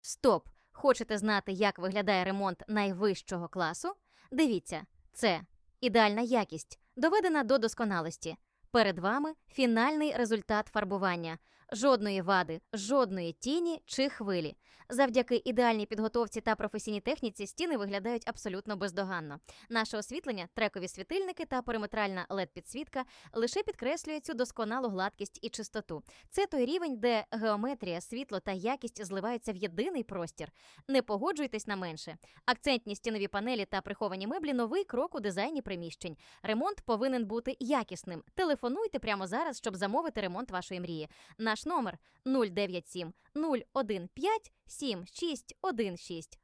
Стоп! Хочете знати, як виглядає ремонт найвищого класу? Дивіться, це ідеальна якість, доведена до досконалості. Перед вами фінальний результат фарбування. Жодної вади, жодної тіні чи хвилі. Завдяки ідеальній підготовці та професійній техніці стіни виглядають абсолютно бездоганно. Наше освітлення, трекові світильники та периметральна led підсвітка лише підкреслює цю досконалу гладкість і чистоту. Це той рівень, де геометрія, світло та якість зливаються в єдиний простір. Не погоджуйтесь на менше. Акцентні стінові панелі та приховані меблі новий крок у дизайні приміщень. Ремонт повинен бути якісним. Телефонуйте прямо зараз, щоб замовити ремонт вашої мрії. Наш номер 097 015 7616.